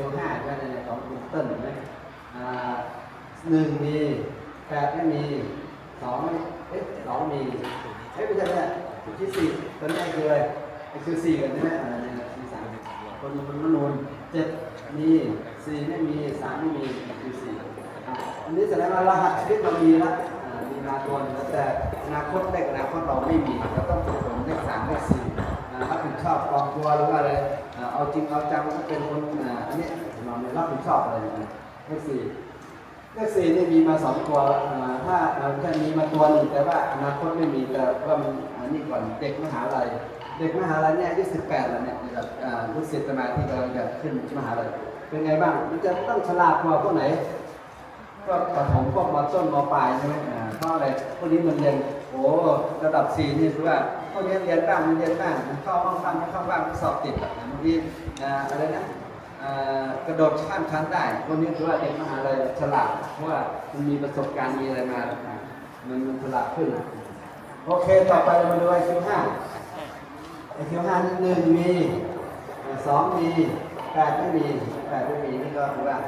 คิวห้าใช่ไหมในของคุณเติ้ลเห็นไหมอ่าหนึ่งมีแปดไม่มีสองไม่เอ๊ะสองมีเอ๊ะไม่ใช่เนี่ยที่สี่ตัวนี้คืออะไรคือสี่กันใช่ไหมอ่าเนี่ยที่สามคนมันมนูนเจ็ดมีสี่ไม่มีสามไม่มีคือสี่อันนี้แสดงว่ารหัสชีวิตเรามีแล้ว อ่ามีมาตัวนึงแล้วแต่อนาคตเลขอนาคตเราไม่มีเราต้องฝึกฝนเลขสามเลขสี่อ่ารับผิดชอบกองตัวหรือว่าอะไรเอาจริงเอาจังก็เป็นคนอันนี้เราไม่รับผิดชอบอะไรนะเลขสี่เลขสี่นี่มีมาสองตัวถ้าเราแค่มีมาตัวหนึ่งแต่ว่าอนาคตไม่มีแต่ว่ามันอันนี้ก่อนเด็กมหาลัยเด็กมหาลัยเนี่ยอายุสิบแปดแล้วเนี่ยนะครับอ่าลูกสมาธิกำลังจะขึ้นมหาลัยเป็นไงบ้างมันจะต้องฉลาดกว่าพวกไหน ก็ประถมพวกมต้นมปลายใช่ไหมอ่าเพราะอะไรพวกนี้มันเรียนโอ้ระดับสี่นี่คือว่าพวกนี้เรียนบ้างไม่เรียนบ้างเข้าห้องบ้างไม่เข้าบ้างสอบติดอะบางทีอะไรนะกระโดดข้ามชั้นได้พวกนี้คือว่าเด็กมหาลัยฉลาดเพราะว่ามันมีประสบการณ์มีอะไรมามันมันฉลาดขึ้นโอเคต่อไปเรามาดูไอคิวห้าไอคิวห้าหนึ่งมีสองมีแปดไม่มีแปดไม่มีนี่ก็คือว่า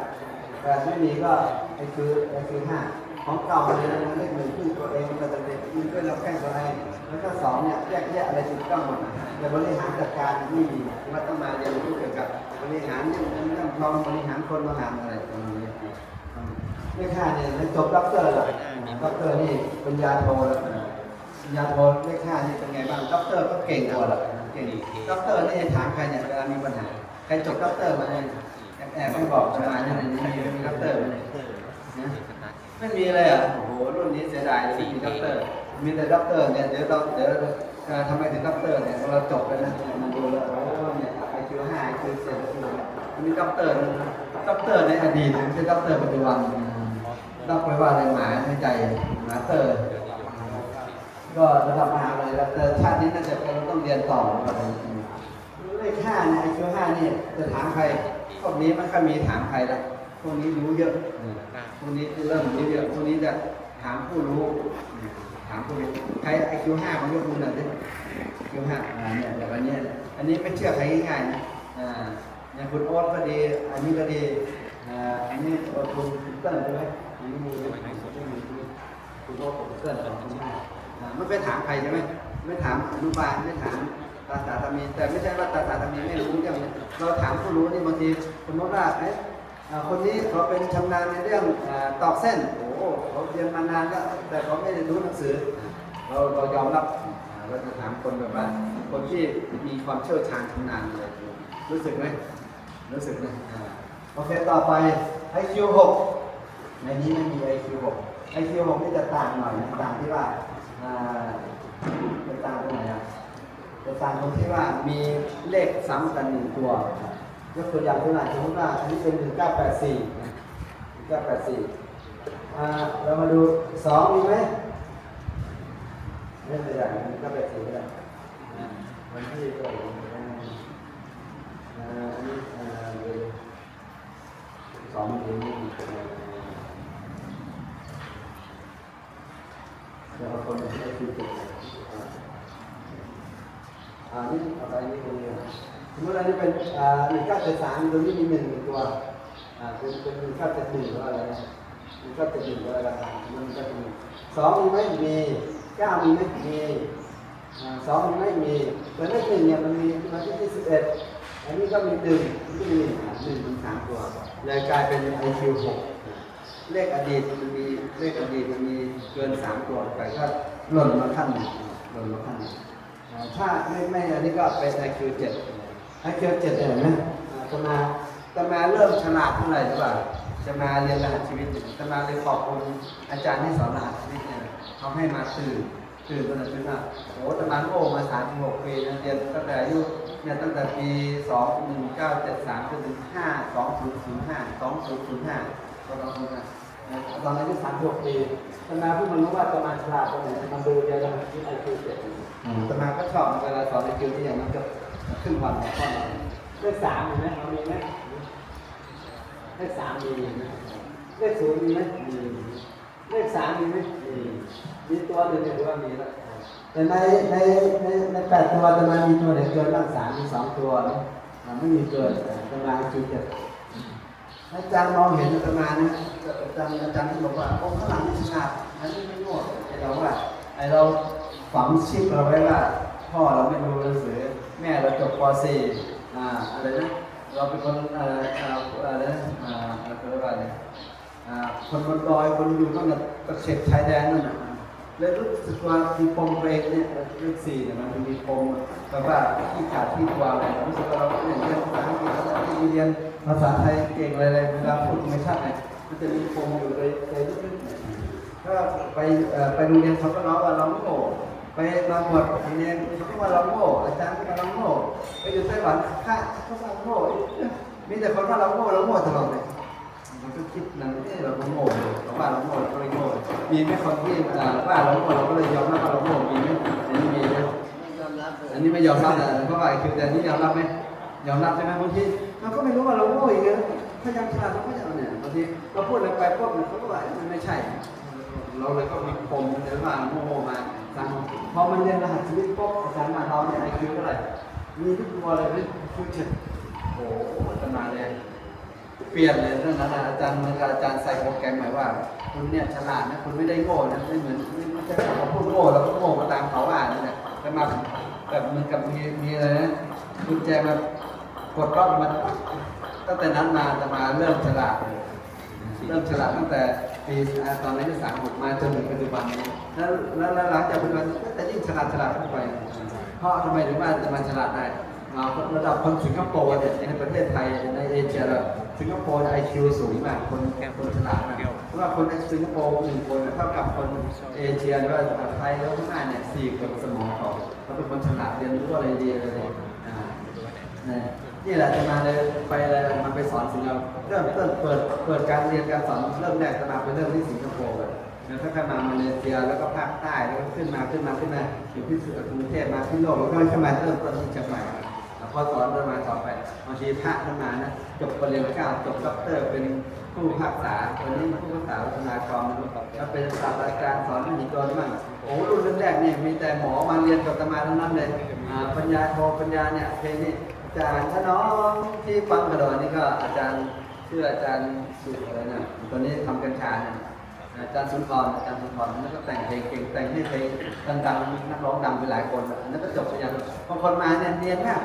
แต่ไม่มีก็ไอ้คือไอ้คือห้าของเก่าเลยนเลขหนึ่งขึ้นตัวเองมันจะเป็นมันก็เราแข่งตัวเองแล้วก็สองเนี่ยแยกแยะอะไรถูกต้องหมดแต่บริหารจัดการไม่มีว่าต้องมาเรียนรู้เกี่ยวกับบริหารเรื่องเรื่องทองบริหารคนบริหารอะไรตรงนี้เลขห้าเนี่ยจบด็อกเตอร์แล้วด็อกเตอร์นี่ปัญญาโทแล้วปัญญาโทเลขห้านี่เป็นไงบ้างด็อกเตอร์ก็เก่งกว่าละเก่งด็อกเตอร์นี่ถามใครเนี่ยเวลามีปัญหาใครจบด็อกเตอร์มาเนี่ย แอบไม่บอกประมาณนี้เลยมีมีด็อกเตอร์ไหมนะไม่มีเลยอะโอ้โหรุ่นนี้เสียดายเลยไม่มีด็อกเตอร์ มีแต่ด็อกเตอร์เนี่ยเดี๋ยวเราเดี๋ยวทำไมถึงด็อกเตอร์เนี่ยเราจบแล้วนะมันดูแล้วโอ้เนี่ยไอคิวห้าไอคิวเจ็ดมีด็อกเตอร์นะด็อกเตอร์ในอดีตไม่ใช่ด็อกเตอร์ปัจจุบันด็อกไปว่าอะไรหมาในใจหมาเตอร์ ก็ระดับมหาลัยแล้วแต่ชาตินี้น่าจะเป็นต้องเรียนต่อเลขห้าเนี่ยไอคิวห้านี่จะถามใคร พวกนี้ไมันก็มีถามใครละพวกนี้รู้เยอะพวกนี้เริ่มรู้เยอะพวกนี้จะถามผู้รู้ ถามผู้รู้ใครไอคิวห้าของยกมือหน่อยดิคิวห้าเนี่ยแบบอันนี้อันนี้ไม่เชื่อใครง่ายๆนะอ่าอย่างคุณโอ๊ตก็ดี อันนี้ก็ดีอันนี้คุณคุณเติ้ลใช่ไหมอันนี้มีคุณโอ๊ตคุณเติ้ลสองคนห้าอ่าไม่ไปถามใครใช่ไหมไม่ถามอนุบาลไม่ถามตาสาตามีแต่ไม่ใช่ว่าตาสาตามีไม่รู้เรื่องเราถามผู้รู้นี่บางที สมมติว่าเอ๊ะอ่าคนนี้เขาเป็นชำนาญในเรื่องอตอกเส้น โอ้โหเขาเรียนมานานแล้วแต่เขาไม่ได้รู้หนังสือ เราเรายอมรับเราจะถามคนแบบว่าคนที่มีความเชี่ยวชาญชำนาญเลยรู้สึกไหมรู้สึกนะอ่าโอเคต่อไป IQ 6ในนี้ไม่มี IQ 6 IQ 6นี่จะต่างหน่อยต่างที่ว่าอ่าจะต่างตรงไหนอะจะต่างตรงที่ว่ามีเลขซ้ำกันหนึ่งตัว ยกตัวอย่างตัวอย่างสมมติว่าอันนี้เป็น 1984นะ1984อ่าเรามาดูสองมีไหมเรื่องตัวอย่างนี้ก็เป็นสีก็ได้วันที่ก็ลงไปได้อ่าอันนี้อ่าเดือนสองเดือนนี้เดี๋ยวเอาคนมาให้คุยกันอ่าอ่านี่อะไรนี่คนเดียว สมมติอันนี้เป็นอ่าหนึ่งเก้าเจ็ดสามตัวนี้มีหนึ่งตัวอ่าเป็นเป็นหนึ่งเก้าเจ็ดหนึ่งหรืออะไรหนึ่งเก้าเจ็ดหนึ่งหรืออะไรนมันก็จะมีสองมีไหมมีเก้ามีไหมมีอ่าสองมันไม่มีตัวเลขหนึ่งเนี่ยมันมีมาที่ที่สิบเอ็ดอันนี้ก็มีหนึ่งที่มีอ่าหนึ่งถึงสามตัวเลยกลายเป็น IQ หกเลขอดีตมันมีเลขอดีตมันมีเกินสามตัวไปก็หล่นมาขั้นหนึ่งหล่นมาขั้นหนึ่งอ่าถ้าไม่ไม่อันนี้ก็เป็น IQ เจ็ด IQ เจ็ดเนี่ยเห็นไหมอ่าจะมาจะมาเริ่มฉลาดเท่าไหร่หรือเปล่าจะมาเรียนรหัสชีวิตเนี่ยจะมาเลยขอบคุณอาจารย์ที่สอนรหัสชีวิตเนี่ยเขาให้มาตื่นตื่นตอนนั้นคือว่าโอ้ตะมันโอ้มาสามสิบหกปีนะเรียนตั้งแต่อายุเนี่ยตั้งแต่ปีสองหนึ่งเก้าเจ็ดสามจนถึงห้าสองศูนย์ศูนย์ห้าสองศูนย์ศูนย์ห้าก็ต้องดูนะตอนอายุสามสิบหกปีตะมาเพิ่งมารู้ว่าตะมาฉลาดตรงไหนตะมาดูเรียนแล้วที่ไอคิวเจ็ดตะมาก็ชอบเวลาสอนไอคิวที่อย่างนั้นก็ ครึ่งวันข้อเราเลขสามมีไหมเรามีไหมเลขสามมีไหมเลขศูนย์มีไหมมีเลขสามมีไหมมีมีตัวหนึ่งเนี่ยว่ามีแล้วแต่ในในในในแปดตัวจะมามีตัวไหนเกินบ้างสามมีสองตัวนะอ่ไม่มีเกินจะมาคือเจ็ดอาจารย์มองเห็นอาตมานะอาจารย์อาจารย์ที่บอกว่าโอ้ข้างหลังนี่ฉลาดอันนี้ไม่โง่ไอเราว่าไอเราฝังชิปเราไว้ว่าพ่อเราไม่รู้หนังสือ แม่เราจบป .4 อ่าอะไรนะเราเป็นคนอ่อเอ่ออะไรนะอ่าอะไรเรียกว่าอะไรอ่าคนบนดอยคนอยู่ต้องกับตะเข็บชายแดนนั่นน่ะเลยรู้สึกว่ามีปมตัวเองเนี่ยเลขสี่เนี่ยมันมีปมแบบว่าที่ขาดที่กลัวอะไรรู้สึกว่าเราเรียนเรียนภาษาอังกฤษเราไม่เรียนภาษาไทยเก่งอะไรเลยเวลาพูดไม่ชัดเนี่ยมันจะมีปมอยู่เลยเลยลึกๆเนี่ยก็ไปไปโรงเรียนเขาก็ล้อว่าเราไม่โง่ ไปมาบวชโรงเรียนเขาก็ว่าเราโง่อาจารย์ก็ว่าเราโง่ไปอยู่ไต้หวันค่าเขาว่าเราโง่มีแต่คนว่าเราโง่เราโง่ตลอดเลยมันก็คิดนั่นเอ๊ะเราก็โง่เลยเราว่าเราโง่เราก็เลยโง่มีไหมคนที่เอ่อว่าเราโง่เราก็เลยยอมรับว่าเราโง่มีไหมอันนี้มีไหมอันนี้ไม่ยอมรับนะเพราะว่าคือแต่อันนี้ยอมรับไหมยอมรับใช่ไหมบางทีเราก็ไม่รู้ว่าเราโง่อีกนะพยายามฉลาดเราก็จะเนี่ยบางทีเราพูดอะไรไปปุ๊บเนี่ยเขาก็ว่ามันไม่ใช่ เราเลยก็มีปมในว่าโมโหมา สังพอมันเรียนรหัสชีวิตปุ๊บอาจารย์มาเราเนี่ยไอคิวเท่าไหร่มีทุกตัวเลยเป็นฟิวเจอร์โอ้โหจารย์มาเลยเปลี่ยนเลยเรื่องนั้นนะอาจารย์เมืออาจารย์ใส่โปรแกรมหมายว่าคุณเนี่ยฉลาดนะคุณไม่ได้โง่นะไม่เหมือนไม่ใช่เขาพูดโง่แล้วก็โง่มาตามเขาอ่านนั่นแหละแต่มาแบบมือนกับมีมีอะไรนะคุณแจมากดล็อกมันตั้งแต่นั้นมาจะมาเริ่มฉลาดเริ่มฉลาดตั้งแต่ ปีอ่าตอนอายุสามหกมาจนถึงปัจจุบันนี้แล้วแล้วแล้วหลังจากปัจจุบันก็จะยิ่งฉลาดฉลาดขึ้นไป เพราะทำไมถึงว่าจะมาฉลาดได้มาระดับคนสิงคโปร์เนี่ยในประเทศไทยในเอเชียเราสิงคโปร์ไอคิวสูงมากคนคนฉลาดมากเพราะว่าคนในสิงคโปร์หนึ่งคนเท่ากับคนเอเชียหรือว่าไทยแล้วข้างหน้าเนี่ยสี่คนสมองเขาเขาเป็นคนฉลาดเรียนรู้อะไรดีอะไรดีอ่า นี่แหละจะมาเลยไปเลยมันไปสอนสิงคโปร์เริ่มต้นเปิดเปิดการเรียนการสอนเริ่มแรกจะมาเป็นเริ่มที่สิงคโปร์เลยแล้วก็ขึ้นมามาเลเซียแล้วก็ภาคใต้แล้วก็ขึ้นมาขึ้นมาขึ้นมาอยู่ที่กรุงเทพมาที่โลกแล้วก็ขึ้นมาเริ่มต้นที่เชียงใหม่แล้วพอสอนเริ่มมาต่อไปบางทีพระขึ้นมานะจบปริญญาเก้าจบด็อกเตอร์เป็นผู้พิพากษาวันนี้ผู้พิพากษาวัฒนากรแล้วเป็นศาสตราจารย์สอนมหิดลมั่งโอ้รุ่นแรกเนี่ยมีแต่หมอมาเรียนกับตมาทั้งนั้นเลยปัญญาโทปัญญาเนี่ยเพลงนี้อา จารย์ถ้าน้องที่ฟังกระโดดนี่ก็อาจารย์ชื่ออาจารย์สุอะไรนะตอนนี้ทำกัญชาเนี่ยอาจารย์สุนทรอาจารย์สุนทรนั่นก็แต่งเพลงเก่งแต่งให้เพลงดังๆมีนักร้องดังไปหลายคนนนั้นก็จบปริญญาบางคนมาเนี่ยเรียนมาก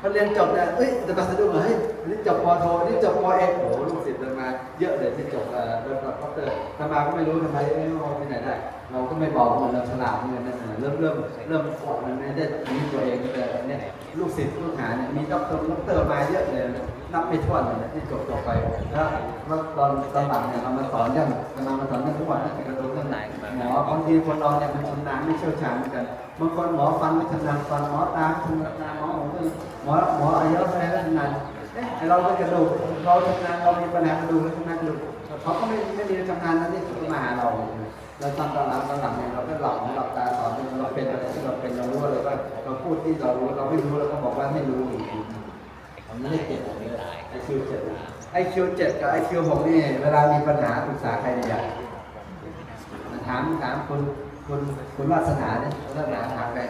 พอเรียนจบเนี่ยเอ้ยจะมาสะดุ้งเหรอเฮ้ยนี่จบปโทอนนี่จบปเอกโอ้ลูกศิษย์เดินมาเยอะเลยที่จบเอ่อเริ่มรับด็อกเตอร์ทำมาก็ไม่รู้ทำไมไม่รู้ที่ไหนได้ เราก็ไม่บอกมันเราฉลาดเหมือนกันนะเริ่มเริ่มเริ่มออกมันไม่ได้มีตัวเองแต่เนี่ยลูกศิษย์ลูกหาเนี่ยมีด็อกเตอร์ด็อกเตอร์มาเยอะเลยนับไม่ถ้วนเลยที่จบจบไปแล้วแล้วตอนตอนหลังเนี่ยเรามาสอนยังเรามาสอนกันทุกวันนะกระดูกเรื่องไหนหมอบางทีคนเราเนี่ยมันชำนาญไม่เชี่ยวชาญเหมือนกันบางคนหมอฟันไม่ชำนาญฟันหมอตาชำนาญหมอหูหมอหมออายุอะไรก็ชำนาญเอ๊ะไอ้เราเป็นกระดูกเราชำนาญเรามีปัญหากระดูกเราชำนาญกระดูกเขาก็ไม่ไม่มีชำนาญนะที่มาหาเรา เราทำตอนหลังตอนหลังเนี่ยเราก็หลับหูหลับตาสอนจนเราเป็นอะไรที่เราเป็นเรารู้เลยว่าเราพูดที่เรารู้เราไม่รู้เราก็บอกว่าไม่รู้อีกผมไม่ได้เจ็บไอคิวเจ็ดไอคิวเจ็ดกับไอคิวหกนี่เวลามีปัญหาปรึกษาใครเนี่ยถามถามคุณคุณคุณวาสนาเนี่ยคุณวาสนาถามใคร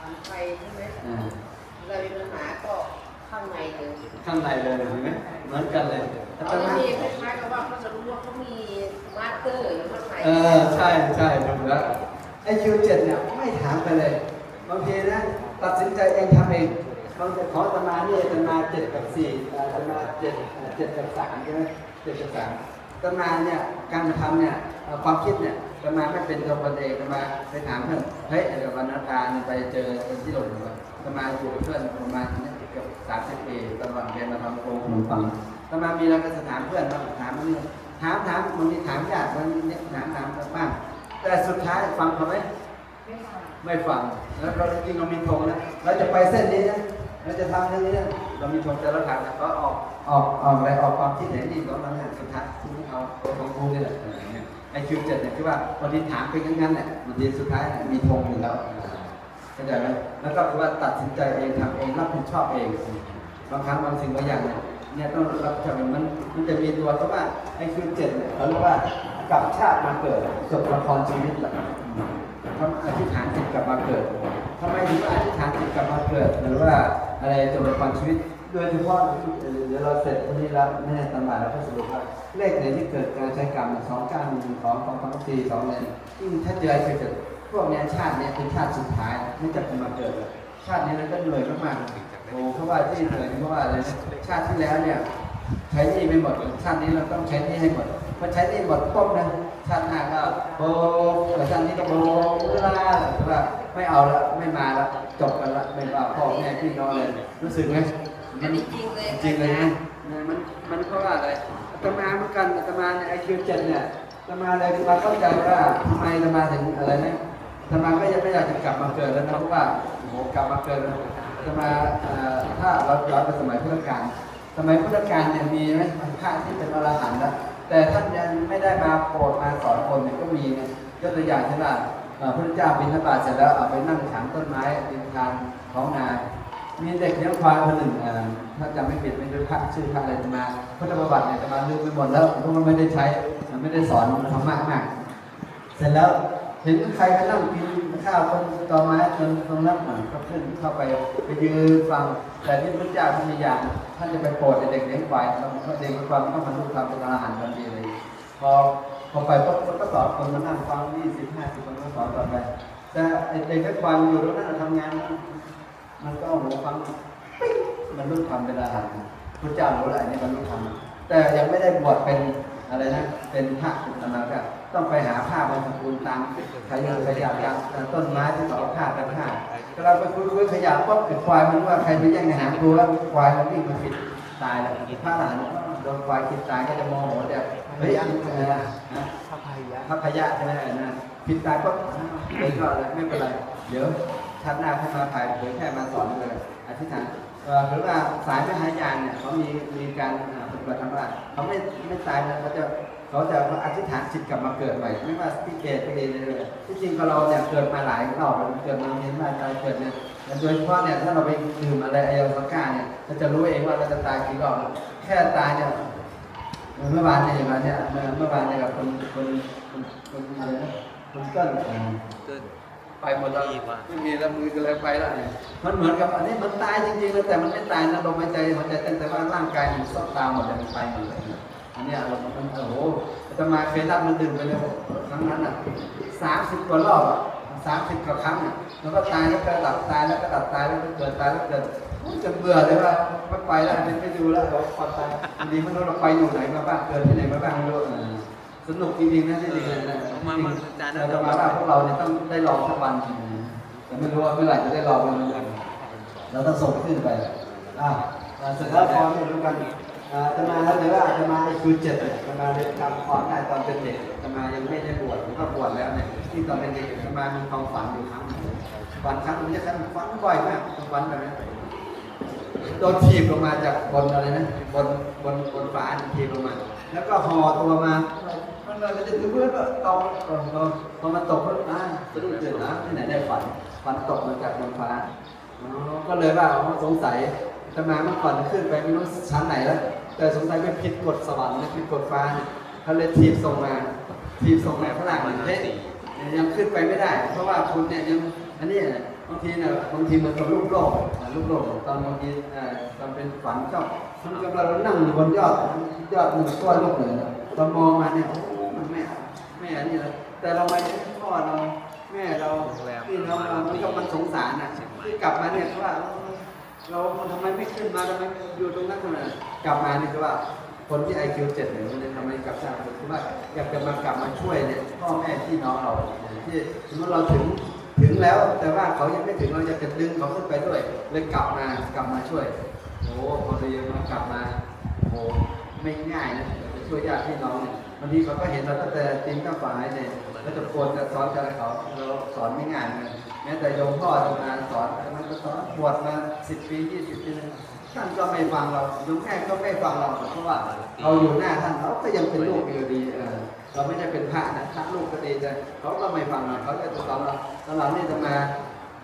ทำไปใช่ไหมอ่าเรามีปัญหาก็ ข้างในเลยข้างในเลยเห็นไหมเหมือนกันเลยอาเขาจารย์จะนะมีคล้ายๆกับว่าเขาจะรู้ว่าเขามีมาสเตอร์อยู่ข้างในเออใช่ใช่ถูกแล้วไอคิวเจ็ดเนี่ยไม่ถามไปเลยบางทีนะตัดสินใจเองทำเองบางทีขอตมาเนี่ยตมาเจ็ดกับสี่เอ่อตมาเจ็ดเอ่อเจ็ดกับสามใช่ไหมเจ็ดกับสามตมาเนี่ยการทำเนี่ยเอ่อความคิดเนี่ยตมาไม่เป็นตัวคนเองตมาไปถามเพื่อนเฮ้ยเดี๋ยววันนักการไปเจอคนที่หล่นอยู่อะตมาอยู่กับเพื่อนประมาณเนี่ยเกือบ สามสิบปีตอนเรียนมาทำโกงขนมปังตมามีอะไรก็จะถามเพื่อนบ้างถามมันนี่ถามถามบางทีถามญาติบางทีเนี่ยถามถามบ้างแต่สุดท้ายฟังเขาไหมไม่ฟังแล้วเราจริงๆเรามีธงนะเราจะไปเส้นนี้นะเราจะทำเรื่องนี้นะเรามีธงแต่เราถามนะก็ออกออกออกอะไรออกความคิดเห็นนี่ของเราเนี่ยสุดท้ายคุณเอาตัวของกูนี่แหละไอคิวเจ็ดเนี่ยคือว่าบางทีถามไปงั้นๆเนี่ยบางทีสุดท้ายเนี่ยมีธงอยู่แล้ว เข้าใจไหมแล้วก็คือว่าตัดสินใจเองทำเองรับผิดชอบเอง บางครั้งบางสิ่งบางอย่างเนี่ยเนี่ยต้องรับผิดชอบเองมันมันจะมีตัวเพราะว่าไอคิวเจ็ดเนี่ยเขาเรียกว่ากลับชาติมาเกิดจบละครชีวิตแหละทำอธิษฐานจิตกลับมาเกิดทำไมถึงว่าอธิษฐานจิตกลับมาเกิดหรือว่าอะไรจบละครชีวิตโดยเฉพาะเดี๋ยวเราเสร็จวันนี้แล้วแม่ตำราแล้วก็สรุปว่าเลขไหนที่เกิดการใช้กรรมสองเก้าหนึ่งสองสองสองสี่สองเนี่ยยิ่งถ้าเจออะไรเกิด พวกเนี้ยชาติเนี้ยเป็นชาติสุดท้ายไม่จะเป็นมาเกิดเลยชาตินี้มันก็เหนื่อยมากๆโอ้เพราะว่าที่เหนื่อยเพราะว่าอะไรนะชาติที่แล้วเนี่ยใช้หนี้ไม่หมดชาตินี้เราต้องใช้หนี้ให้หมดพอใช้หนี้หมดปุ๊บนะชาติหน้าก็โบแต่ชาตินี้ก็โบเวลาแต่ว่าไม่เอาละไม่มาละจบกันละไม่ว่าพ่อแม่พี่น้องเลยรู้สึกไหมอันนี้จริงเลยจริงเลยนะมันมันเพราะว่าอะไรอาตมาเหมือนกันอาตมาในไอคิวเจ็ดเนี่ยอาตมาเลยอาตมาเข้าใจว่าทำไมอาตมาถึงอะไรนะ อาตมาก็ยังไม่อยากจะกลับมาเกิดแล้วนะเพราะว่าโอ้โหกลับมาเกิดแล้วอาตมาถ้าเราย้อนไปสมัยพุทธกาลสมัยพุทธกาลเนี่ยมีไหมพระที่เป็นอรหันต์แล้วแต่ท่านยังไม่ได้มาโปรดมาสอนคนเนี่ยก็มีนะยกตัวอย่างเช่นว่าเอ่อพระเจ้าบิณฑบาตเสร็จแล้วเอาไปนั่งฉันต้นไม้ริมทางของนามีเด็กเลี้ยงควายคนหนึ่งถ้าจำไม่ผิดไม่รู้พระชื่อพระอะไรจะมาพุทธประวัติเนี่ยจะมาลืมไปหมดแล้วเพราะมันไม่ได้ใช้มันไม่ได้สอนธรรมะมาก เสร็จแล้ว เห็นใครก็นั่งกินข้าวต้นตอไม้จนตรงนั้นเหมือนก็ขึ้นเข้าไปไปยืนฟัง แต่ที่พระเจ้าท่านอย่างท่านจะไปโปรดเด็กเลี้ยงควายแล้วเด็กเลี้ยงความันก็บรรลุธรรมเป็นอรหันต์ทันทีเลย พอพอไปปุ๊บก็สอนคนมานั่งฟังยี่สิบห้าสิบคนก็สอนต่อไปแต่เด็กเลี้ยงควายมันอยู่ตรงนั้นทำงาน มันก็หูฟังปิ๊งบรรลุธรรมเป็นอรหันต์พระเจ้ารู้แล้วอันนี้บรรลุธรรมแต่ยังไม่ได้บวชเป็น อะไรนะเป็นพระเป็นธรรมะต้องไปหาผ้าบางสกุลตามขยันขยันตามต้นไม้ที่เขาเอผ้ากันผ้าก็เราไปคุยคุยขยันปุ๊บไอ้ควายมันว่าใครไปแย่งอาหารกูแล้วควายมันวิ่งมาปิดตายแล้วพระหลานโดนควายกินตายก็จะโมโหเดี๋ยวเฮ้ยเออนะพระพยะพระพยะใช่ไหมนะผิดตายก็เลยก็ไรไม่เป็นไรเดี๋ยวชาติหน้าให้มาถ่ายเผยแค่มาสอนเลยอธิษฐานหรือว่าสายมหายานเนี่ยเขามีมีการ อ่าปฏิบัติธรรมว่าเขาไม่ไม่ตายนะเขาจะเขาจะอธิษฐานจิตกลับมาเกิดใหม่ไม่ว่าพี่เกศพี่เอเลยที่จริงก็เราเนี่ยเกิดมาหลายรอบแล้วเกิดมาเมียนมาตายเกิดเนี่ยโดยเฉพาะเนี่ยถ้าเราไปดื่มอะไรไอโอซาก้าเนี่ยเราจะรู้เองว่าเราจะตายกี่รอบแค่ตายเนี่ยเมื่อวานเนี่ยอย่างวันเนี่ยเมื่อวานเนี่ยกับคนคนคนคนอะไรนะคนเต้นอ่าเกิ ไปหมดแล้วดีว่ะไม่มีแล้วมือก็เลยไปแล้วเนี่ยมันเหมือนกับอันนี้มันตายจริงๆนะแต่มันไม่ตายนะลมหายใจหัวใจเต้นแต่ว่าร่างกายมันซอกตามหมดเลยมันไปหมดเลยนะอันเนี้ยเรามันโอ้โหจะมาเคยรับมันดื่มไปเลยครั้งนั้นอะสามสิบกว่ารอบอะสามสิบกว่าครั้งอะแล้วก็ตายแล้วก็ดับตายแล้วก็ดับตายแล้วก็เกิดตายแล้วเกิดโอ้ยจะเบื่อเลยว่าไม่ไปแล้วไม่ไม่ดูแล้วเราความตายบางทีไม่รู้เราไปอยู่ไหนมาบ้างเกิดที่ไหนมาบ้างไม่รู้เออ สนุกจริงๆนะที่จริงๆนะมามาอาจารย์นะเราจะมาว่าพวกเราเนี่ยต้องได้ลองสักวันแต่ไม่รู้ว่าเมื่อไหร่จะได้ลองกันเราต้องส่งขึ้นไปอ่าอ่าเสร็จแล้วพอไม่รู้กันอ่าจะมาแล้วหรือว่าจะมาคือเจ็ดเนี่ยจะมาเรียนทำความได้ตอนเป็นเด็กจะมายังไม่ได้บวชหรือว่าบวชแล้วเนี่ยที่ตอนเป็นเด็กจะมามีความฝันอยู่ครั้งหนึ่งฝันครั้งหนึงจะฝันบ่อยมากฝันแบบนี้โดนถีบลงมาจากบนอะไรนะบนบนบนฟ้าถีบลงมา แล้วก็ห่อตัวมา มันเลยมันจะถือเพื่อนก็ตองพอมันตกก็อ่าสะดุ้งตื่นนะที่ไหนได้ฝันฝันตกมาจากบนฟ้าก็เลยว่าสงสัยจะมาเมื่อก่อนขึ้นไปไม่รู้ชั้นไหนแล้ว แต่สงสัยไม่ผิดกฎสวรรค์นะผิดกฎฟ้าเขาเลยทีบส่งมา ทีบส่งมาฝรั่งเฮ้ยยังขึ้นไปไม่ได้ เพราะว่าคุณเนี่ยยังอันนี้เนี่ยบางทีเนี่ยบางทีมันก็ลูกโลกอ่าลูกโลกตอนบางทีตอนเป็นฝันชอบมันกำลังนั่งอยู่บนยอดยอดหนึ่งก้อนลูกเหนือเรามองมาเนี่ย แม่นี่เลยแต่เราไม่ได้พ่อเราแม่เราพี่น้องเรามันก็มันสงสารน่ะที่กลับมาเนี่ยเพราะว่าเราเราทำไมไม่ขึ้นมาทำไมอยู่ตรงนั้นทำไมกลับมาเนี่ยคือว่าคนที่ไอคิวเจ็ดเนี่ยมันทำไมกลับชาติคือว่าอยากจะมากลับมาช่วยเนี่ยพ่อแม่พี่น้องเราที่สมมติเราถึงถึงแล้วแต่ว่าเขายังไม่ถึงเราอยากจะดึงเขาขึ้นไปด้วยเลยกลับมากลับมาช่วยโอ้พอดีมากลับมาโอ้ไม่ง่ายนะจะช่วยญาติพี่น้องเนี่ย บางทีเขาก็เห็นเราตั้งแต่ตีนข้าฝายเนี่ยแล้วจะโกนจะสอนกันเขาเราสอนไม่ง่ายเลยแม้แต่โยมพ่อทำงานสอนมันก็สอนบวชมาสิบปียี่สิบปีท่านก็ไม่ฟังเราโยมแม่ก็ไม่ฟังเราเพราะว่าเราอยู่หน้าท่านเราก็ยังเป็นลูกอยู่ดีเออเราไม่ได้เป็นพระนะพระลูกก็ดีแต่เขาก็ไม่ฟังเราเขาจะสอนเราตอนหลังนี่จะมา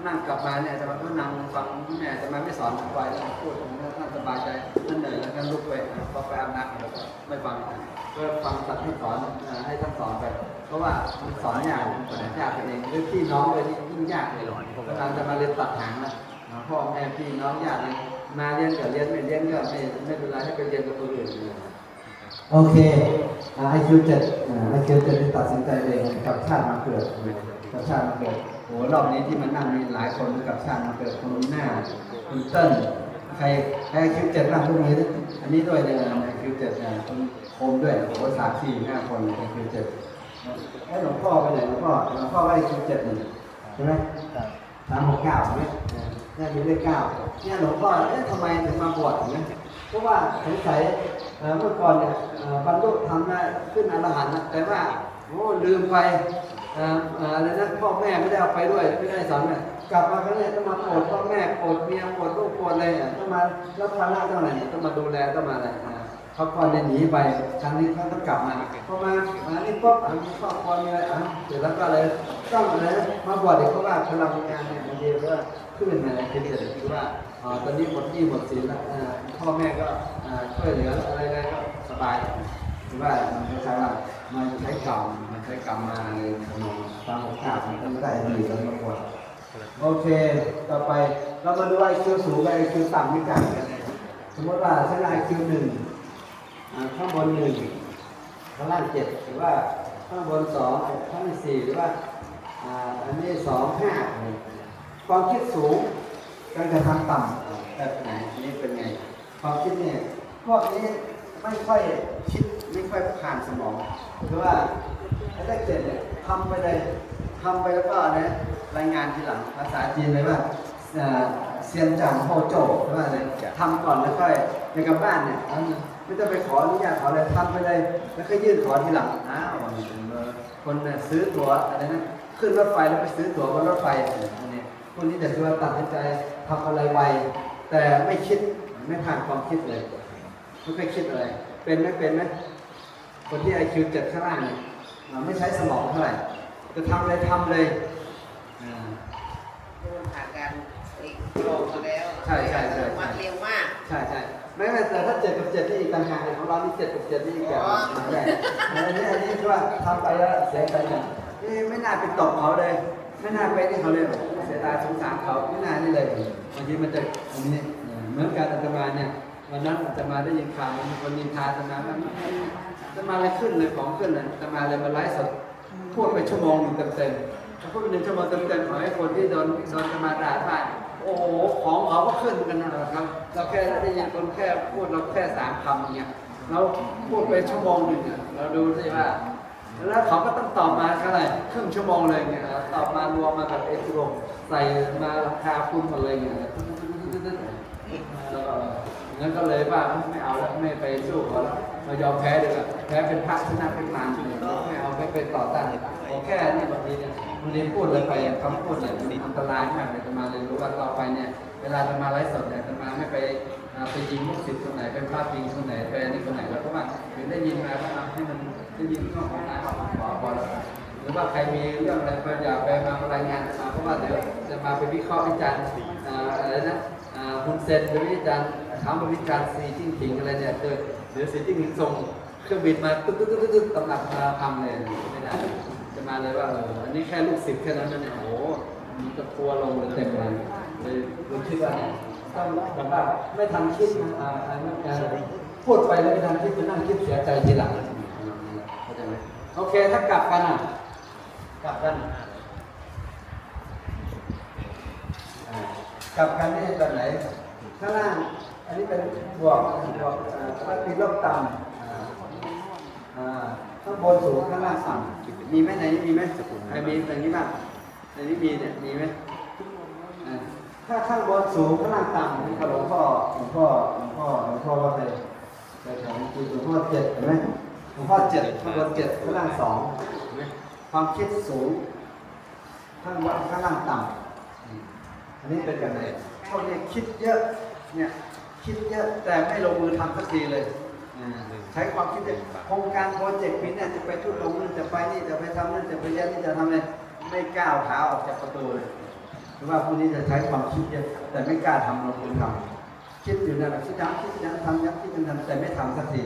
นั่งกลับมาเนี่ยจะมาก็นั่งฟังแม่จะมาไม่สอนควายแล้วพูดผมก็ท่านสบายใจท่านเหนื่อยแล้วก็ลุกไปพอไปอาบน้ำแล้วก็ไม่ฟังก็ฟังตัดให้สอนให้ท่านสอนไป เพราะว่ามันสอนยากมันสอนยากกันเองหรือพี่น้องเลยที่ยิ่งยากเลยกำลังจะมาเรียนตัดหางนะพ่อแม่พี่น้องญาติเลยมาเรียนกับเรียนไม่เรียนก็ไม่ไม่เป็นไรให้ไปเรียนกับคนอื่นโอเคไอคิวเจ็ดไอคิวเจ็ดตัดสินใจเองกับชาติมาเกิดกับชาติมาเกิด โอ้รอบนี้ที่มันนั่งมีหลายคนกับชาติมาเกิดคุณหน้าคุณเติ้ลใครใครคิวเจ็ดบ้างพวกนี้อันนี้ด้วยเนี่ยไอคิวเจ็ดเนี่ยคุณโคมด้วยโอ้สามสี่ห้าคนไอคิวเจ็ดไอ้หลวงพ่อไปไหนหลวงพ่อหลวงพ่อไอคิวเจ็ดหนี่งใช่ไหมสามหกเก้าใช่ไหมเนี่ยมีเลขเก้าเนี่ยหลวงพ่อเอ๊ะทำไมถึงมาบวชอย่างนี้ยเพราะว่าสงสัยเมื่อก่อนเนี่ยบรรลุธรรมได้ขึ้นอรหันต์นะแต่ว่าโอ้ลืมไป อ่อเอ่ออะไรนะพ่อแม่ไม่ได้เอาไปด้วยไม่ได้สอนเนี่ยกลับมาครั้งนี้ต้องมาโปรดพ่อแม่โปรดเมียโปรดลูกโปรดอะไรเนี่ยต้องมารับภาระต้องอะไรเนี่ยต้องมาดูแลต้องมาอะไรอ่าเขาก่อนเนี่ยหนีไปครั้งนี้เขาต้องกลับมาพอมามานี่ปุ๊บอะมีครอบครัวมีอะไรอะเสร็จแล้วก็เลยต้องอะไรมาบวชเด็กเพราว่าพลังงานเนี่ยมันดีว่าขึ้นมาในคิดเลยคือว่าอ๋อตอนนี้หมดหนี้หมดสินแล้วอ่าพ่อแม่ก็อ่าช่วยเหลืออะไรอะไรก็สบายคือว่ามันคล้ายๆว่ามันใช้กรรมมัน ใช้กรรมมาในขนมตามของข้าวมันก็ไม่ได้ดีแล้วมาบวชโอเค ต่อไปเรามาดูไอคิวสูงกับไอคิวต่ำด้วยกันสมมติว่าฉันไอคิวหนึ่งข้างบนหนึ่งข้างล่างเจ็ดหรือว่าข้างบนสองข้างล่างสี่หรือว่าอันนี้สองห้าความคิดสูงการกระทำต่ำแบบไหนนนี้เป็นไง ความคิดเนี่ยพวกนี้ไม่ค่อยคิดไม่ค่อยผ่านสมอง คือว่า ไอ้เลขเจ็ดเนี่ยทำไปเลยทำไปแล้วก็นะรายงานทีหลังภาษาจีนเลยว่าเซียนจังโฮโจหรือว่าอะไรทำก่อนแล้วค่อยในกับบ้านเนี่ยไม่ต้องไปขออนุญาตขออะไรทำไปเลยแล้วก็ยื่นขอทีหลังอ้าวคนเนี่ยซื้อตั๋วอะไรนะขึ้นรถไฟแล้วไปซื้อตั๋วบนรถไฟอันนี้พวกนี้จะคือว่าตัดสินใจทำอะไรไวแต่ไม่คิดไม่ผ่านความคิดเลยไม่เคยคิดอะไร เป็นไหมเป็นไหมคนที่ไอคิวเจ็ดข้างล่างเนี่ย ไม่ใช้สมองเท่าไหร่จะทำอะไรทำเลยอ่าผ่านการเอกโลกมาแล้วใช่ใช่ใช่วัดเร็วมาก ใช่ใช่ไม่ไม่แต่ถ้าเจ็ดกับเจ็ดนี่อีกต่างหากเลยของเรานี่เจ็ดกับเจ็ดนี่อีกแบบอ๋อใช่อันนี้อันนี้คือว่าทำไปแล้วเสียใจเนี่ยนี่ไม่น่าไปตบเขาเลย ไม่น่าไปที่เขาเลยเสียดายสงสารเขาไม่น่านี่เลยบางทีมันจะอันนี้เหมือนการอาตมาเนี่ยวันนั้นอาตมาได้ยินข่าวมีคนนินทาอาตมาว่า อาตมาอะไรขึ้นเลยของขึ้นเลยอาตมาเลยมาไลฟ์สดพูดไปชั่วโมงหนึ่งเต็มๆพูดไปหนึ่งชั่วโมงเต็มๆขอให้คนที่โดนโดนอาตมาด่าว่านโอ้โหของเขาก็ขึ้นกันนะครับเราแค่ได้ยินคนแค่พูดเราแค่สามคำเงี้ยเราพูดไปชั่วโมงหนึ่งอะเราดูสิว่า แล้วเขาก็ต้องตอบมาเท่าไหร่ครึ่งชั่วโมงเลยเงี้ยตอบมารวมมากับเอสโรใส่มาราคาคุณหมดเลยเงี้ยแล้วก็งั้นก็เลยว่าไม่เอาแล้วไม่ไปสู้เขาแล้วเรายอมแพ้ดีกว่า แพ้เป็นพระชนะเป็นมารไม่เอาไม่ไปต่อต้านโอแค่นี้บางทีเนี่ยบางทีพูดเลยไปคำพูดเนี่ยมันอันตรายมากเลยจะมาเลยนรู้ว่าต่อไปเนี่ยเวลาจะมาไลฟ์สดเนี่ยจะมาไม่ไปไปยิงลูกศิษย์คนไหนเป็นพระจริงคนไหนไปอันนี้คนไหนแล้วก็ว่าถึงได้ยินมาก็เอาให้มันได้ยินข้อของการของขอพอแล้วกันหรือว่าใครมีเรื่องอะไรก็อย่าไปมารายงานมาเพราะว่าเดี๋ยวจะมาไปวิเคราะห์วิจารณ์อะไรนะคุณเซนหรือวิจารณ์ถามวิจารณ์ซีจิ้งผิงอะไรเนี่ยเจอเดี๋ยวซีจิ้งผิงส่ง เครื่องบินมาตึ๊ดตึ๊ดตึ๊ดตึ๊ดตำหนักมาทำเลยไม่ได้จะมาเลยว่าเอออันนี้แค่ลูกศิษย์แค่นั้นนะเนี่ยโอ้โหมีตะกัวลงเลยเต็มเลยเลยคุณคิดว่าเนี่ยต้องแบบว่าไม่ทันคิดนะอ่าอันนั้นอ่าพูดไปแล้วไม่ทันคิดไปนั่งคิดเสียใจทีหลังเข้าใจไหมโอเคถ้ากลับกันอะกลับกันกลับกันนี่แบบไหนข้างล่างอันนี้เป็นบวกบวกถ้ามีลบต่ำ ข้างบนสูงข้างล่างต่ำมีไหมไหนมีไหมใครมีอย่างนี้บ้างในนี้มีเนี่ยมีไหมถ้าข้างบนสูงข้างล่างต่ำนี่ก็หลวงพ่อหลวงพ่อหลวงพ่อหลวงพ่อว่าไงแต่ของจริงหลวงพ่อเจ็ดเห็นไหมหลวงพ่อเจ็ดข้างบนเจ็ดข้างล่างสองเห็นไหมความคิดสูง ข้างบนข้างล่างต่ำอันนี้เป็นแบบไหนพวกนี้คิดเยอะเนี่ยคิดเยอะแต่ไม่ลงมือทำสักทีเลย ใช้ความคิดเยอะโครงการโปรเจกต์นี้เนี่ยจะไปทุดลงนั่นจะไปนี่จะไปทำนั่นจะไปยันนี่จะทำอะไรไม่ก้าวเท้าออกจากประตูเลยหรือว่าพวกนี้จะใช้ความคิดเยอะแต่ไม่กล้าทำลงมือทำคิดอยู่นั่นแหละคิดย้ำคิดย้ำทำย้ำคิดย้ำทำแต่ไม่ทำสักที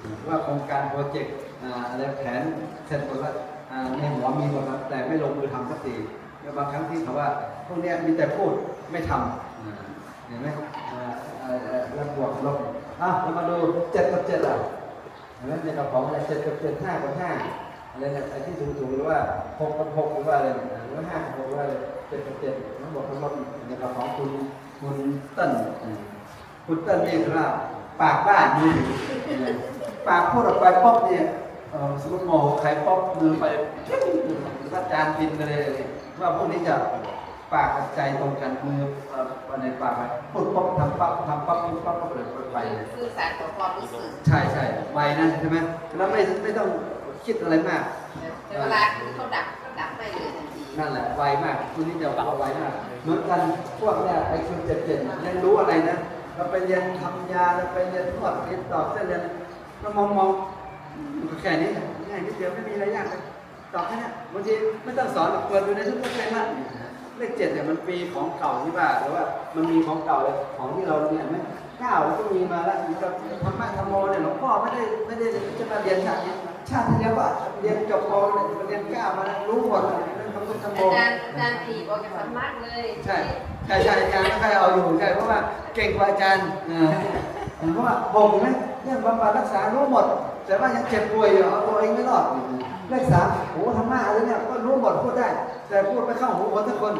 หรือว่าโครงการโปรเจกต์อ่าอะไรแผนเสร็จหมดแล้วอ่าในหัวมีหมดแล้วแต่ไม่ลงมือทำสักทีแล้วบางครั้งที่เขาว่าพวกเนี้ยมีแต่พูดไม่ทำอ่าเห็นไหมอ่าอ่าอเอ่อแล้วบวกลบ อะเรามาดูเจ็ดกับเจ็ดอะเห็นไหมในกระป๋องอะไรเจ็ดกับเจ็ดห้ากับห้าอะไรเนี่ยไอ้ที่สูงๆหรือว่าหกกับหกหรือว่าอะไรนะหรือว่าห้ากับหกหรือว่าเจ็ดกับเจ็ดทั้งบวกทั้งลบในกระป๋องคุณคุณเติ้ลคุณเติ้ลนี่คือว่าปากบ้านมือถือปากพูดออกไปป๊อบเนี่ยเออสมมติโมโหใครป๊อบมือไปอาจารย์พินไปเลยว่าพวกนี้จะ ปากกับใจตรงกันมือเอ่อในปากไปพูดปั๊บทำปั๊บทำปั๊บพูดปั๊บก็เปิดไปสื่อสารต่อความรู้สึกใช่ใช่ไวนะใช่ไหมแล้วไม่ไม่ต้องคิดอะไรมากแต่เวลาคือเขาดับเขาดับไม่เลยทันทีนั่นแหละไวมากคุณนี่จะไวมากเหมือนกันพวกเนี่ยไอคิวเจ็ดเจ็ดเรียนรู้อะไรนะเราไปเรียนทำยาเราไปเรียนนวดเรียนตอกเส้นเรียนเรามองมองแค่นี้ง่ายนิดเดียวไม่มีอะไรยากเลยตอกแค่นี้บางทีไม่ต้องสอนหรอกเปิดดูในทุกๆไตรมาส เลขเจ็ดเนี่ยมันปีของเก่าที่ว่าหรือว่ามันมีของเก่าเลยของที่เราเนี่ยไหมเก้าก็มีมาแล้วเราธรรมะธรรมโมเนี่ยหลวงพ่อไม่ได้ไม่ได้จะมาเรียนชาตินี้ชาติที่แล้วว่าเรียนจบปเนี่ยมาเรียนเก้ามาแล้วรู้หมดเลยเรื่องธรรมะธรรมโมอาจารย์อาจารย์ตีบอกจะสมัครเลยใช่ใช่ใช่อาจารย์ก็ใครเอาอยู่ใช่เพราะว่าเก่งกว่าอาจารย์อ่าเห็นว่าผมเห็นไหมเรื่องบำบัดรักษารู้หมด แต่ว่ายังเจ็บป่วยอยู่เอาตัวเองไม่รอด เลขสามโอ้ธรรมะอะไรเนี่ยก็รู้หมดพูดได้ แต่พูดไม่เข้าหูคนทุกคน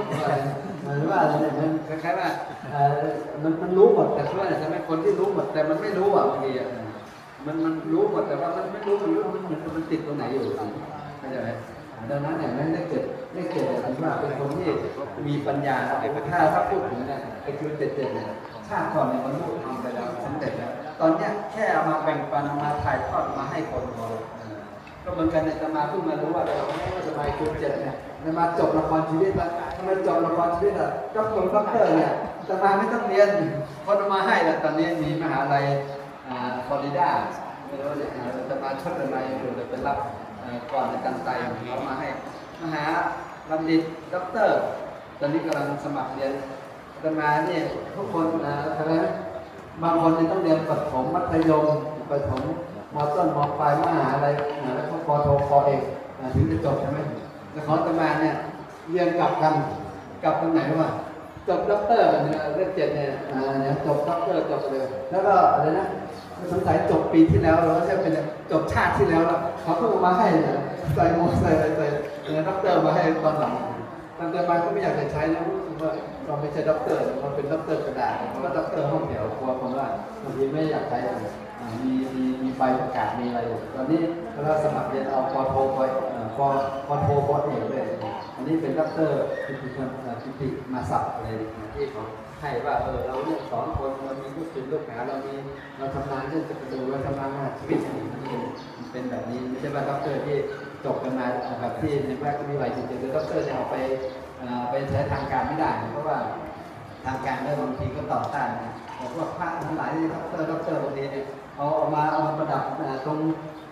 หรือว่าอะไรเนี่ยมันคล้ายๆว่ามันมันรู้หมดแต่ว่าจะไม่คนที่รู้หมดแต่มันไม่รู้อะบางทีอะมันมันรู้หมดแต่ว่ามันไม่รู้มันรู้มันมันมันติดตรงไหนอยู่เข้าใจไหมดังนั้นเนี่ยไม่ได้เกิดไม่เกิดถือว่าเป็นคนที่มีปัญญาถ้าถ้าพูดถึงเนี่ยไอ้คือเด็ดเนี่ยชาติก่อนเนี่ยมันรู้ทำไปแล้วสำเร็จแล้วตอนเนี้ยแค่เอามาแบ่งปันมาถ่ายทอดมาให้คนพอเออ ก็เหมือนกันเนี่ยจะมาเพิ่งมารู้ว่าเราไม่ว่าจะมาคือเจ็ดเนี่ยจะมาจบละครชีวิตแล้วทำไมจบละครชีวิตอะด็อกเตอร์ด็อกเตอร์เนี่ยจะมาไม่ต้องเรียนคนเอามาให้แล้วตอนนี้มีมหาลัยฟลอริดาไม่รู้เนี่ยอ่าจะมาชดอะไรอยู่จะไปรับก่อนในการไต่เขามาให้มหาบัณฑิตด็อกเตอร์ ตอนนี้กำลังสมัครเรียนจะมาเนี่ยทุกคนนะอะไรนะบางคนเนี่ยต้องเรียนประถมมัธยมประถม มอต้นมอปลายมหาอะไรอ่าแล้วก็ปโทปเอกอ่าถึงจะจบใช่ไหมแต่ของจะมาเนี่ยเรียนกลับกันกลับตรงไหนวะจบด็อกเตอร์เนี่ยเลขเจ็ดเนี่ยเนี่ยจบด็อกเตอร์จบเลยแล้วก็อะไรนะสงสัยจบปีที่แล้วหรือว่าจะเป็นจบชาติที่แล้วแล้วเขาเพิ่งมาให้เนี่ยใส่โมใส่ใส่เนี่ยด็อกเตอร์มาให้ตอนหลังตอนเดินมาก็ไม่อยากจะใช้นะรู้สึกว่าเราไม่ใช่ด็อกเตอร์เราเป็นด็อกเตอร์กระดาษเพราะว่าด็อกเตอร์ห้องแถวกลัวคนว่าบางทีไม่อยากใช้ มีมีมีใบประกาศมีอะไรอยู่ตอนนี้เราสมัครเรียนเอาปอโทปอเอ่อปอปอโทปอเอกเลยอันนี้เป็นด็อกเตอร์พิพิธพิพิมาสับอะไรที่เขาให้ว่าเออเราเนี่ยสอนคนเรามีลูกศิษย์ลูกหาเรามีเราทำงานเรื่องจะประดูเราทำงานมาชีวิตนี่มันเป็นแบบนี้ไม่ใช่ว่าด็อกเตอร์ที่จบกันมาแบบที่ในแวดวิไลจริงๆคือด็อกเตอร์จะเอาไปไปใช้ทางการไม่ได้ เพราะว่าทางการเนี่ยบางทีก็ต่อต้านนะบอกว่าพระทั้งหลายที่ด็อกเตอร์ด็อกเตอร์บางทีเนี่ย เอาเอามาเอามาประดับตรง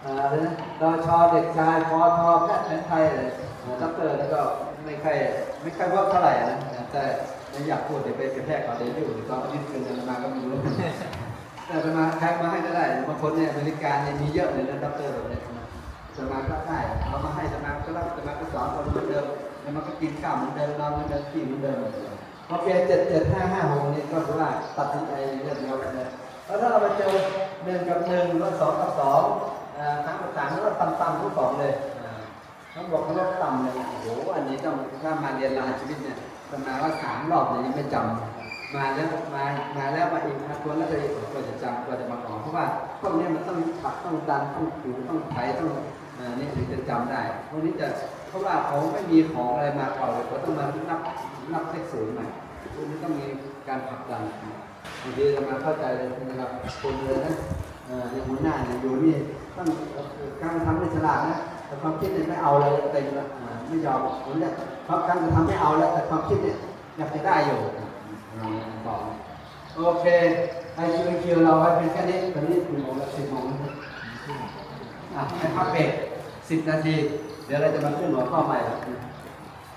เอ่ออะไรนะดอชอเด็กชายพอทอแพทย์แผนไทยอะไรเอ่อด็อกเตอร์แล้วก็ไม่ใค่อยไม่ใค่อยว่าเท่าไหร่นะแต่ไม่อยากพูดเดี๋ยวไปกระแทกเขาเดี๋ยวอยู่ตอนยึดเงินมาก็ไม่รู้แต่ไปมาใครมาให้ก็ได้บางคนเนี่ยอเมริการเนี่ยมีเยอะเลยนะด็อกเตอร์แบบนี้จะมาก็ได้เอามาให้จะมาก็รับจะมาก็สอนคนเหมือนเดิมแล้วมันก็กินข้าวเหมือนเดิมนอนเหมือนเดิมกินเหมือนเดิมพอเปลี่ยนเจ็ดเจ็ดห้าห้าหกนี่ก็ถือว่าตัดสินใจเรื่องเดียวกันเลยแล้วถ้าเราไปเจอ หนึ่งกับหนึ่งแล้วสองกับสองอ่าสามกับสามแล้วต่ำต่ำทุกสองเลยอ่าต้งบอกเขาว่าต่ำเลยโอ้โหอันนี้ต้องถ้ามาเรียนรหัสชีวิตเนี่ยประมาณว่าสามรอบเนี่ยยังไม่จำมาแล้วมามาแล้วมาอีกมาทวนแล้วจะอีกว่าจะจำกว่าจะมาขอเพราะว่าพวกนี้มันต้องปักต้องดันต้องถูต้องไถต้องอ่านี่ถึงจะจำได้พวกนี้จะเพราะว่าเขาไม่มีของอะไรมาเก่าเลยเขาต้องมานับนับเลขศูนย์ใหม่พวกนี้ต้องมีการผักดัน บางทีจะมาเข้าใจเลยนะครับคนเลยนะเอ่อในหัวหน้าเนี่ยอยู่นี่ต้องการทำให้ฉลาดนะแต่ความคิดเนี่ยไม่เอาเลยเต็มแล้วอ่าไม่ยอมผมเนี่ยเพราะการกระทำไม่เอาแล้วแต่ความคิดเนี่ยอยากจะได้อยู่อ่าต่อโอเคไอคิวคิวเราไว้เป็นแค่นี้ตอนนี้กี่โมงแล้วสิบโมงแล้วอะให้พักเบรกสิบนาที เดี๋ยวเราจะมาขึ้นหัวข้อใหม่ครับ